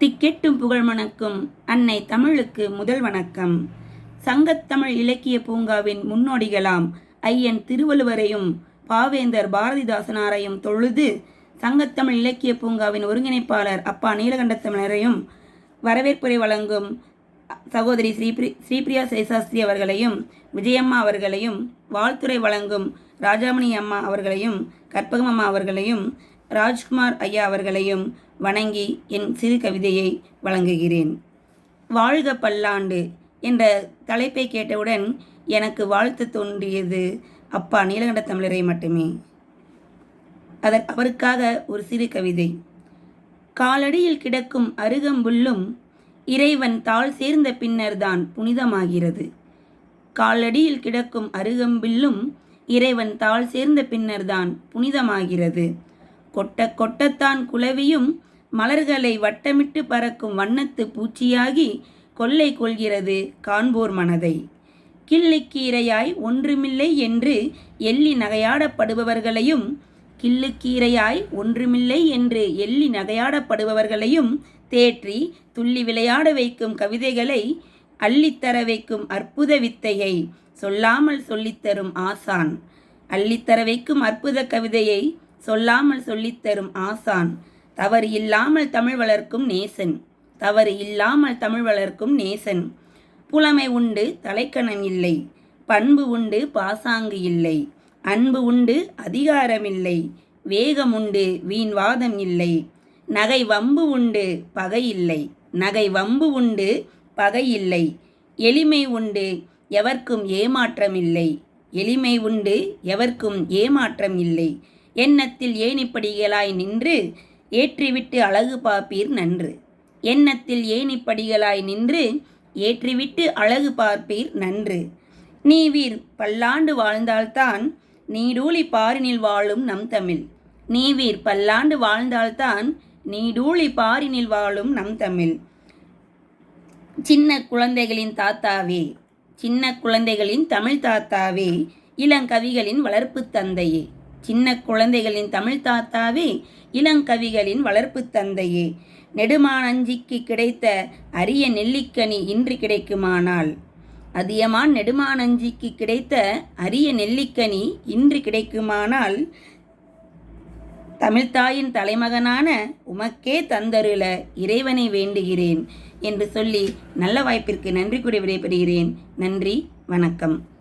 திக்கெட்டும் புகழ் மணக்கும் அன்னை தமிழுக்கு முதல் வணக்கம். சங்கத்தமிழ் இலக்கிய பூங்காவின் முன்னோடிகளாம் ஐயன் திருவள்ளுவரையும் பாவேந்தர் பாரதிதாசனாரையும் தொழுது சங்கத்தமிழ் இலக்கிய பூங்காவின் ஒருங்கிணைப்பாளர் அப்பா நீலகண்டத்தமிழரையும் வரவேற்புரை வழங்கும் சகோதரி ஸ்ரீபிரி ஸ்ரீபிரியா சேசாஸ்திரி அவர்களையும் விஜயம்மா அவர்களையும் வாழ்த்துரை வழங்கும் ராஜாமணி அம்மா அவர்களையும் கற்பகம் அம்மா அவர்களையும் ராஜ்குமார் ஐயா அவர்களையும் வணங்கி என் சிறு கவிதையை வழங்குகிறேன். வாழ்க பல்லாண்டு என்ற தலைப்பை கேட்டவுடன் எனக்கு வாழ்த்து தோன்றியது அப்பா நீலகண்ட தமிழரை மட்டுமே. அதற் அவருக்காக ஒரு சிறு கவிதை. காலடியில் கிடக்கும் அருகம்புல்லும் இறைவன் தாள் சேர்ந்த பின்னர்தான் புனிதமாகிறது. காலடியில் கிடக்கும் அருகம்பில்லும் இறைவன் தாள் சேர்ந்த பின்னர்தான் புனிதமாகிறது. கொட்ட கொட்டத்தான் குலவியும் மலர்களை வட்டமிட்டு பறக்கும் வண்ணத்து பூச்சியாகி கொள்ளை கொள்கிறது காண்போர் மனதை. கிள்ளுக்கீரையாய் ஒன்றுமில்லை என்று எள்ளி நகையாடப்படுபவர்களையும் கிள்ளுக்கீரையாய் ஒன்றுமில்லை என்று எள்ளி நகையாடப்படுபவர்களையும் தேற்றி துள்ளி விளையாட வைக்கும் கவிதைகளை அள்ளித்தர வைக்கும் அற்புத வித்தையை சொல்லாமல் சொல்லித்தரும் ஆசான். அள்ளித்தர வைக்கும் அற்புத கவிதையை சொல்லாமல் சொல்லித்தரும் ஆசான். தவறு இல்லாமல் தமிழ் வளர்க்கும் நேசன் தவறு இல்லாமல் தமிழ் வளர்க்கும் நேசன். புலமை உண்டு தலைக்கணம் இல்லை பண்பு உண்டு பாசாங்கு இல்லை. அன்பு உண்டு அதிகாரமில்லை வேகம் உண்டு வீண்வாதம் இல்லை. நகை வம்பு உண்டு பகை இல்லை. நகை வம்பு உண்டு பகை இல்லை. எளிமை உண்டு எவர்க்கும் ஏமாற்றம் இல்லை. எளிமை உண்டு எவர்க்கும் ஏமாற்றம் இல்லை. எண்ணத்தில் இப்படிகளாய் நின்று? ஏற்றிவிட்டு அழகு பார்ப்பீர் நன்று. எண்ணத்தில் ஏணிப்படிகளாய் நின்று ஏற்றிவிட்டு அழகு பார்ப்பீர் நன்று. நீ வீர் பல்லாண்டு வாழ்ந்தால்தான் நீடூழி பாரினில் வாழும் நம் தமிழ். நீ வீர் பல்லாண்டு வாழ்ந்தால்தான் நீடூழி பாரினில் வாழும் நம் தமிழ். சின்ன குழந்தைகளின் தாத்தாவே சின்ன குழந்தைகளின் தமிழ் தாத்தாவே இளங்கவிகளின் வளர்ப்பு தந்தையே. சின்ன குழந்தைகளின் தமிழ் தாத்தாவே இளங்கவிகளின் வளர்ப்பு தந்தையே. நெடுமானஞ்சிக்கு கிடைத்த அரிய நெல்லிக்கனி இன்று கிடைக்குமானால்? அதியமான் நெடுமானஞ்சிக்கு கிடைத்த அரிய நெல்லிக்கனி இன்று கிடைக்குமானால்? தமிழ்த்தாயின் தலைமகனான உமக்கே தந்தருள இறைவனை வேண்டுகிறேன் என்று சொல்லி நல்ல வாய்ப்பிற்கு நன்றி கூறி விடைபெறுகிறேன். நன்றி வணக்கம்.